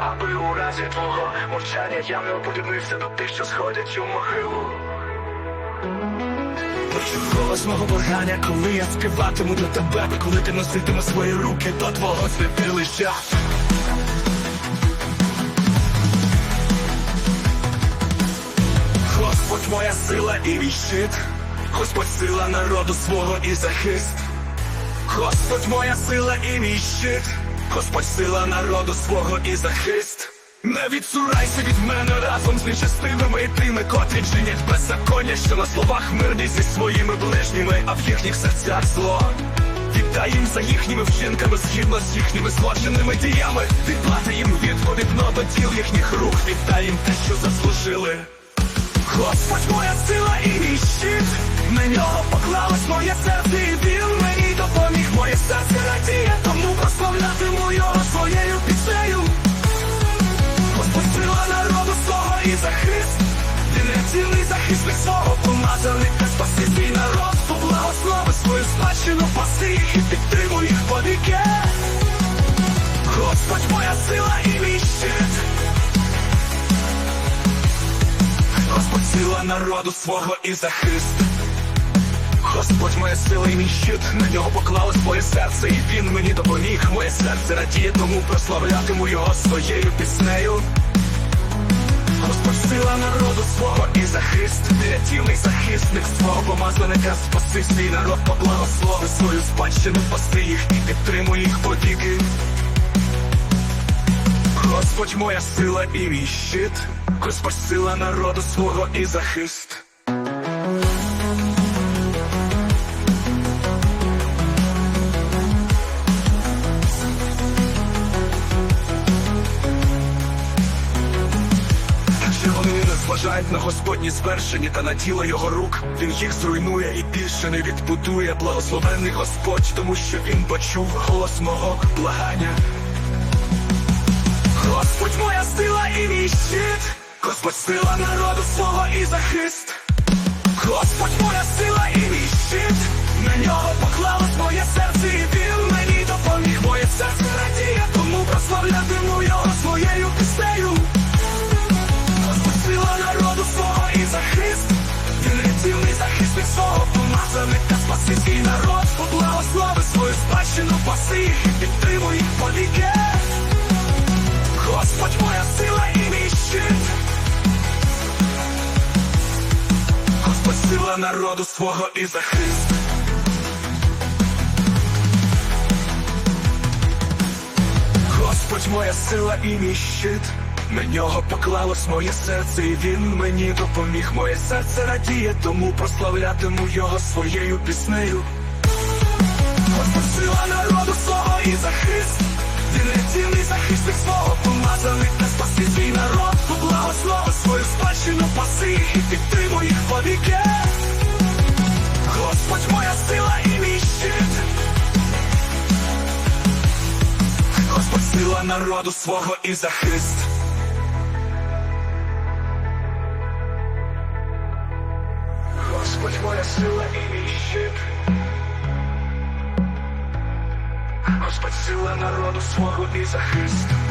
аби у разі твого мовчання я не оподібнився до тих, що сходять у могилу. Голос мого бажання, коли я співатиму для тебе, коли ти носитиме свої руки до твого святилища. Господь моя сила і мій щит, Господь сила народу свого і захист. Господь моя сила і мій щит, Господь сила народу свого і захист. Не відсурайся від мене разом з нечестивими і тими, котрі чинять беззаконня, що на словах мирні зі своїми ближніми, а в їхніх серцях зло. Віддай їм за їхніми вчинками, згідно з їхніми злочинними діями. Відплати їм відповідно до діл їхніх рук, віддай їм те, що заслужили. Господь моя сила і мій щит, на нього поклалось моє серце, і він мені допоміг, моє серце народу свого і захист. Господь моя сила і мій щит, на нього поклалось моє серце, і він мені допоміг. Моє серце радіє, тому прославлятиму його своєю піснею. Господь сила народу свого і захист, рятівний захисник свого помазаника, спаси свій народ, поблагослови свою спадщину, паси їх і підтримуй їх повіки. Господь моя сила і мій щит, Господь сила народу свого і захист. Зважають на Господні звершення та на діло його рук? Він їх зруйнує і більше не відбудує. Благословений Господь, тому що він почув голос мого благання. Господь моя сила і мій щит, Господь сила народу свого і захист. Господь моя сила і мій щит, на нього поклалось моє серце, і він мені допоміг. Моє серце радіє, тому прославлятиму його своєю піснею. Господь сила народу свого і захист, він рятівний захисник свого помазаника, спаси свій народ, поблагослови свою спадщину, паси Народу свого і захист. Господь моя сила і мій щит. На нього поклалось моє серце, і він мені допоміг. Моє серце радіє, тому прославлятиму його своєю піснею. Господь сила народу свого і захист. Він рятівний захисник свого помазаний та спаси свій народ, поблагослови свою спадщину, паси і підтримуй їх повіки. Народу свого і захист. Господь моя сила і мій щит. Господь сила народу свого і захист.